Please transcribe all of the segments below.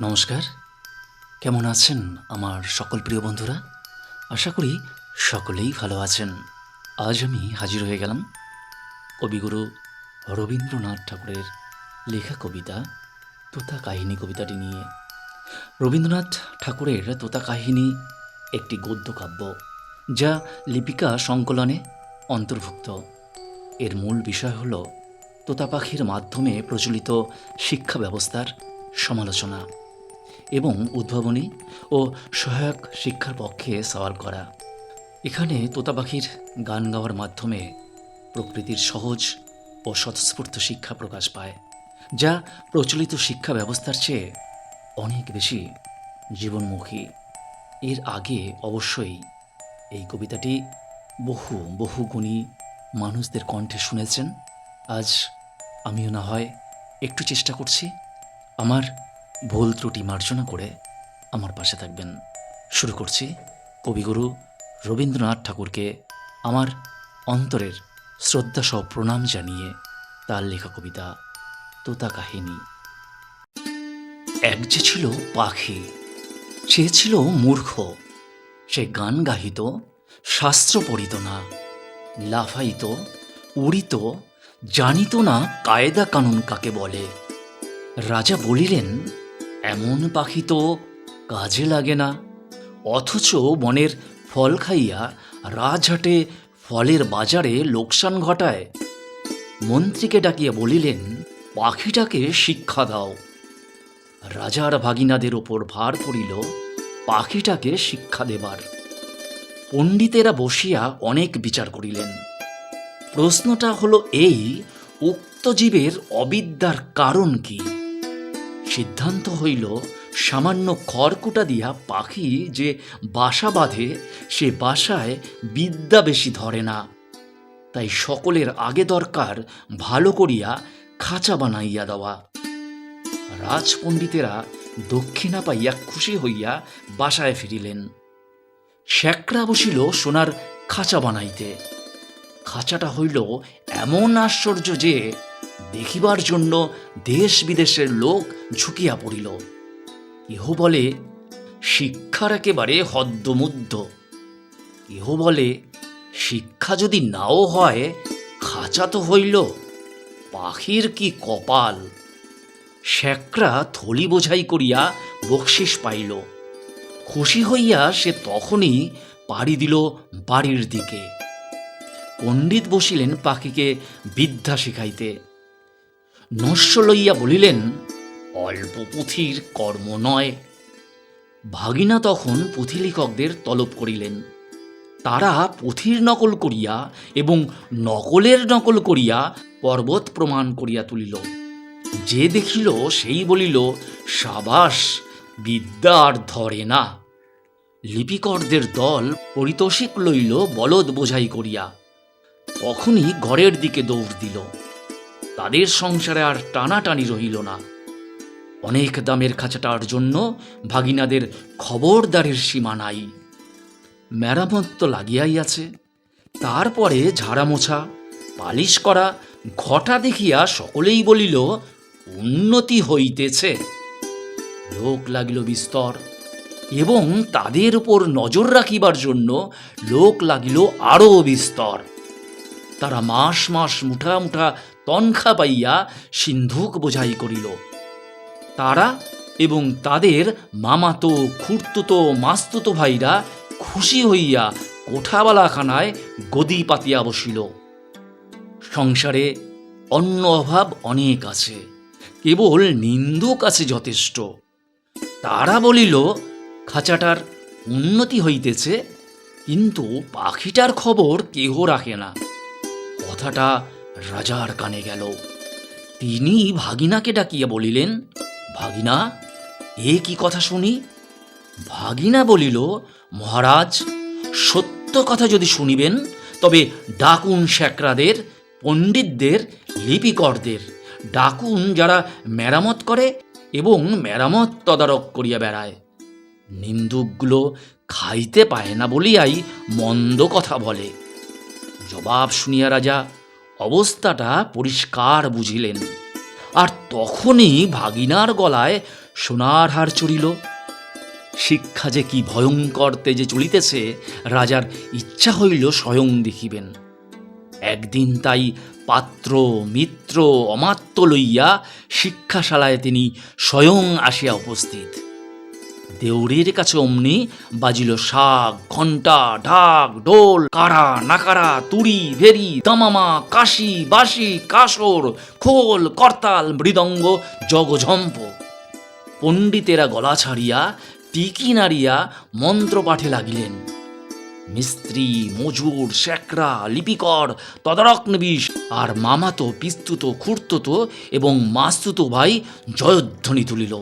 নমস্কার। কেমন আছেন আমার সকল প্রিয় বন্ধুরা? আশা করি সকলেই ভালো আছেন। আজ আমি হাজির হয়ে গেলাম কবিগুরু রবীন্দ্রনাথ ঠাকুরের লেখা কবিতা, তোতা কাহিনী কবিতাটি নিয়ে। রবীন্দ্রনাথ ঠাকুরের তোতা কাহিনী একটি গদ্য কাব্য, যা লিপিকা সংকলনে অন্তর্ভুক্ত। এর মূল বিষয় হল তোতা পাখির মাধ্যমে প্রচলিত শিক্ষা ব্যবস্থার সমালোচনা। এবং উদ্ভাবনী ও সহায়ক শিক্ষার পক্ষে সওয়াল করা। এখানে তোতা পাখির গান গাওয়ার মাধ্যমে প্রকৃতির সহজ ও স্বতঃস্ফূর্ত শিক্ষা প্রকাশ পায়, যা প্রচলিত শিক্ষা ব্যবস্থার চেয়ে অনেক বেশি জীবনমুখী। এর আগে অবশ্যই এই কবিতাটি বহু বহু গুণী মানুষদের কণ্ঠে শুনেছেন। আজ আমিও না হয় একটু চেষ্টা করছি। আমার ভুল ত্রুটি মার্জনা করে আমার পাশে থাকবেন। শুরু করছি কবিগুরু রবীন্দ্রনাথ ঠাকুরকে আমার অন্তরের শ্রদ্ধা সহ প্রণাম জানিয়ে তার লেখা কবিতা তোতা কাহিনী। এক যে ছিল পাখি, সে ছিল মূর্খ, সে গান গাহিত, শাস্ত্র পড়িত না, লাফাইত, উড়িত, জানিত না কায়দা কানুন কাকে বলে। রাজা বলিলেন এমন পাখি তো কাজে লাগে না। অথচ বনের ফল খাইয়া রাজহাটে ফলের বাজারে লোকসান ঘটায়। মন্ত্রীকে ডাকিয়া বলিলেন, পাখিটাকে শিক্ষা দাও। রাজার ভাগিনাদের ওপর ভার পড়িল পাখিটাকে শিক্ষা দেবার। পণ্ডিতেরা বসিয়া অনেক বিচার করিলেন। প্রশ্নটা হলো এই, উক্ত জীবের অবিদ্যার কারণ কি? সিদ্ধান্ত হইল সামান্য খড়কুটা দিয়া পাখি যে বাসা বাঁধে, সে বাসায় বিদ্যা বেশি ধরে না। তাই সকলের আগে দরকার ভালো করিয়া খাঁচা বানাইয়া দেওয়া। রাজপণ্ডিতেরা দক্ষিণা পাইয়া খুশি হইয়া বাসায় ফিরিলেন। শ্যাকরা বসিল সোনার খাঁচা বানাইতে। খাঁচাটা হইল এমন আশ্চর্য যে দেখিবার জন্য দেশ বিদেশের লোক ঝুঁকিয়া পড়িল। কেহ বলে, শিক্ষার একেবারে হদ্দমুদ্ধ কেহ বলে, শিক্ষা যদি নাও হয়, খাঁচা তো হইল। পাখির কি কপাল? শ্যাকরা থলি বোঝাই করিয়া বকশিস পাইল। খুশি হইয়া সে তখনই পাড়ি দিল বাড়ির দিকে। পণ্ডিত বসিলেন পাখিকে বিদ্যা শিখাইতে। নস্য লইয়া বলিলেন, অল্প পুঁথির কর্ম নয়। ভাগিনা তখন পুঁথিলেখকদের তলব করিলেন। তারা পুঁথির নকল করিয়া এবং নকলের নকল করিয়া পর্বত প্রমাণ করিয়া তুলিল। যে দেখিল সেই বলিল, সাবাস বিদ্যা আর ধরে না। লিপিকরদের দল পরিতোষিক লইল বলদ বোঝাই করিয়া। তখনই ঘরের দিকে দৌড় দিল। তাদের সংসারে আর টানাটানি রহিল না। অনেক দামের খাঁচাটার জন্য ভাগিনাদের খবরদারের সীমা নাই। মেরামত তো লাগিয়াই আছে। তারপরে ঝাড়া মোছা পালিশ করা, ঘটা দেখিয়া সকলেই বলিল, উন্নতি হইতেছে। লোক লাগিল বিস্তর এবং তাদের উপর নজর রাখিবার জন্য লোক লাগিল আরও বিস্তর। তারা মাস মাস মুঠা মুঠা তনখা পাইয়া সিন্ধুক বোঝাই করিল। তারা এবং তাদের মামাতো, খুঁড়তুতো, মাস্তুতো ভাইরা খুশি হইয়া কোঠাবালাখানায় গদি পাতিয়া বসিল। সংসারে অন্য অভাব অনেক আছে, কেবল নিন্দুক আছে যথেষ্ট। তারা বলিল, খাঁচাটার উন্নতি হইতেছে, কিন্তু পাখিটার খবর কেহ রাখে না। কথাটা রাজার কানে গেল। তিনি ভাগিনাকে ডাকিয়া বলিলেন, ভাগিনা, এ কি কথা শুনি? ভাগিনা বলিল, মহারাজ, সত্য কথা যদি শুনিবেন, তবে ডাকুন শ্যাকরাদের পণ্ডিতদের, লিপিকরদের। ডাকুন যারা মেরামত করে এবং মেরামত তদারক করিয়া বেড়ায়। নিন্দুকগুলো খাইতে পায় না বলিয়াই মন্দ কথা বলে। জবাব শুনিয়া রাজা অবস্থাটা পরিষ্কার বুঝিলেন। আর তখনই ভাগিনার গলায় সোনার হার চড়িল। শিক্ষা যে কি ভয়ঙ্কর তেজে চলিতেছে, রাজার ইচ্ছা হইল স্বয়ং দেখিবেন। একদিন তাই পাত্র, মিত্র, অমাত্য লইয়া শিক্ষাশালায় তিনি স্বয়ং আসিয়া উপস্থিত। দেউরির কাছে অমনি বাজিল শাক, ঘণ্টা, ঢাক, ঢোল, কারা, নাকারা, তুড়ি, ভেরি, তামামা, কাশি বাসি কাসর, খোল, করতাল, মৃদঙ্গ, জগঝম্প। পণ্ডিতেরা গলা ছাড়িয়া, টিকি নাড়িয়া মন্ত্র পাঠে লাগিলেন। মিস্ত্রি, মজুর শেকরা লিপিকর তদারক নিবিশ আর মামাতো পিস্তুত খুঁড়তুত এবং মাস্তুত ভাই জয়ধ্বনি তুলিল।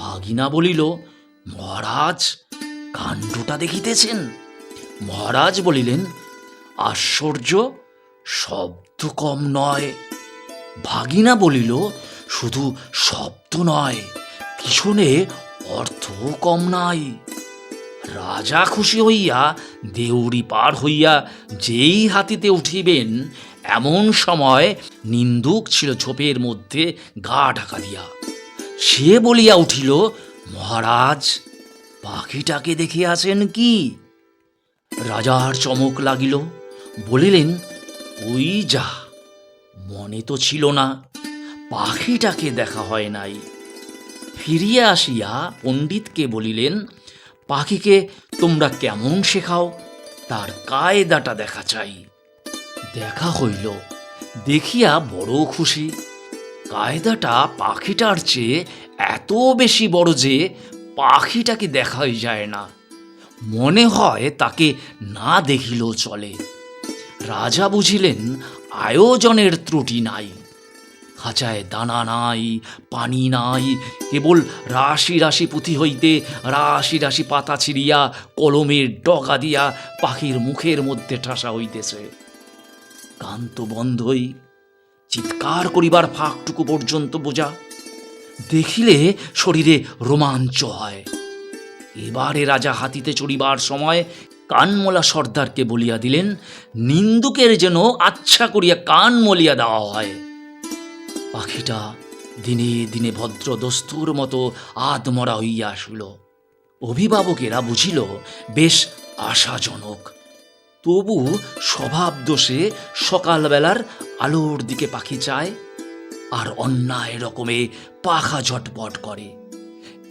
ভাগিনা বলিল, মহারাজ, কাণ্ডটা দেখিতেছেন? মহারাজ বলিলেন, আশ্চর্য, শব্দ কম নয়। ভাগিনা বলিল, শুধু শব্দ নয়, পিছনে অর্থ কম নাই। রাজা খুশি হইয়া দেউরি পার হইয়া যেই হাতিতে উঠিবেন, এমন সময় নিন্দুক ছিল ঝোপের মধ্যে গা ঢাকা দিয়া। সে বলিয়া উঠিল, মহারাজ, পাখিটাকে দেখিয়াছেন কি? রাজার চমক লাগিল, বলিলেন, ওই যা, মনে তো ছিল না, পাখিটাকে দেখা হয় নাই। ফিরিয়া আসিয়া পণ্ডিতকে বলিলেন, পাখিকে তোমরা কেমন শেখাও, তার কায়দাটা দেখা চাই। দেখা হইল, দেখিয়া বড় খুশি। কায়দাটা পাখিটার চেয়ে এত বেশি বড় যে পাখিটাকে দেখাই যায় না। মনে হয় তাকে না দেখিলেও চলে। রাজা বুঝিলেন আয়োজনের ত্রুটি নাই। খাঁচায় দানা নাই, পানি নাই, কেবল রাশি রাশি পুঁথি হইতে রাশি রাশি পাতা ছিঁড়িয়া, কলমের ডগা দিয়া পাখির মুখের মধ্যে ঠাসা হইতেছে। কান তো বন্ধই চিৎকার করিবার ফাঁকটুকু পর্যন্ত বোঝা, দেখিলে শরীরে রোমাঞ্চ হয়। এবারে রাজা হাতিতে চড়িবার সময় কানমলা সর্দারকে বলিয়া দিলেন, নিন্দুকের যেন আচ্ছা করিয়া কান মলিয়া দেওয়া হয়। পাখিটা দিনে দিনে ভদ্র দস্তুর মতো আদমরা হইয়া আসিল। অভিভাবকেরা বুঝিল, বেশ আশাজনক। তবু স্বভাব দোষে সকালবেলার আলোর দিকে পাখি চায় আর অন্যায় রকমে পাখা ঝটপট করে।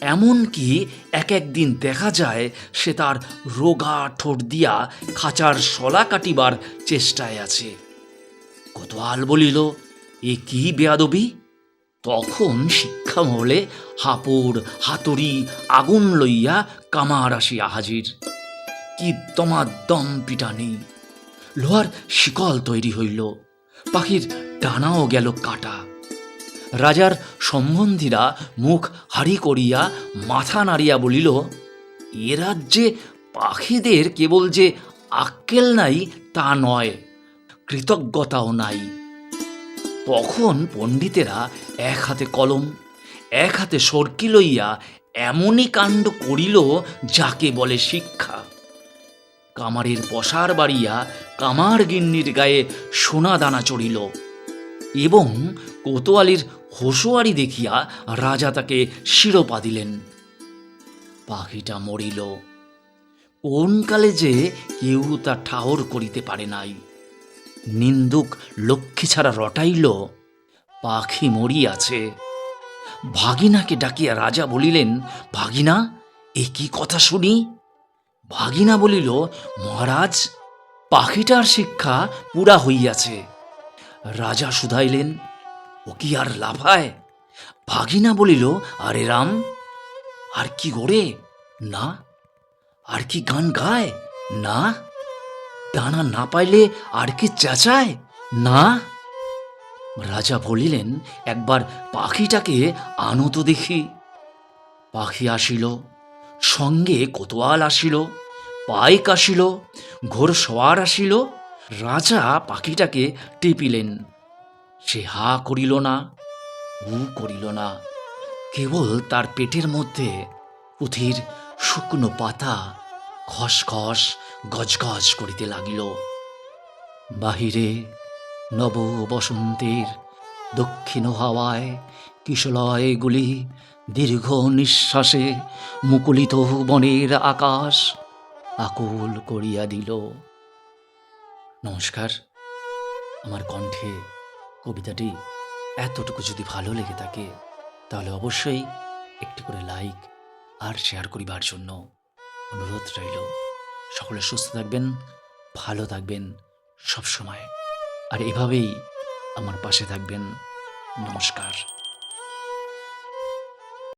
এমনকি এক একদিন দেখা যায় সে তার রোগা ঠোঁট দিয়া খাঁচার শলা কাটিবার চেষ্টায় আছে। কোতোয়াল বলিল, এ কি বেয়াদবি? তখন শিক্ষা মহলে হাপড় হাতুড়ি আগুন লইয়া কামার আসিয়া হাজির। কি তোমার দম পিটানি লোহার শিকল তৈরি হইল, পাখির ডানাও গেল কাটা। রাজার সম্বন্ধীরা মুখ হাড়ি করিয়া মাথা নাড়িয়া বলিল, এ রাজ্যে পাখিদের কেবল যে আক্কেল নাই, তা নয়, কৃতজ্ঞতাও নাই। তখন পণ্ডিতেরা এক হাতে কলম, এক হাতে সরকি লইয়া এমনই কাণ্ড করিল, যাকে বলে শিক্ষা। কামারের পসার বাড়িয়া কামার গিন্নির গায়ে সোনা দানা চড়িল। এবং কোতোয়ালির হোসোয়ারি দেখিয়া রাজা তাকে শিরোপা দিলেন। পাখিটা মরিল। কোন কালে যে কেউ তা ঠাহর করিতে পারে নাই। নিন্দুক লক্ষ্মী ছাড়া রটাইল, পাখি মরিয়াছে। ভাগিনাকে ডাকিয়া রাজা বলিলেন, ভাগিনা, এ কি কথা শুনি? ভাগিনা বলিল, মহারাজ, পাখিটার শিক্ষা পুরা হইয়াছে। রাজা শুধাইলেন, ও কি আর লাফায়? ভাগিনা বলিল, আরে রাম, আর কি গড়ে? না। আর কি গান গায়? না। দানা না পাইলে আর কি চেঁচায়? না। রাজা বলিলেন, একবার পাখিটাকে আনো তো দেখি। পাখি আসিল সঙ্গে কোতোয়াল আসিল পাইক আসিল, ঘোর সওয়ার আসিল, রাজা পাখিটাকে টিপিলেন। সে হা করিল না, হু করিল না, কেবল তার পেটের মধ্যে পুঁথির শুকনো পাতা খসখস গজগজ করিতে লাগিল। বাহিরে নব বসন্তের দক্ষিণ হাওয়ায় কিশলয় গুলি দীর্ঘ নিঃশ্বাসে মুকুলিত বনের আকাশ আকুল করিয়া দিল। নমস্কার। আমার কণ্ঠে কবিতাটি এতটুকু যদি ভালো লেগে থাকে, তাহলে অবশ্যই একটি করে লাইক আর শেয়ার করিবার জন্য অনুরোধ রইল। সকলে সুস্থ থাকবেন, ভালো থাকবেন সব সময় আর এভাবেই আমার পাশে থাকবেন। নমস্কার।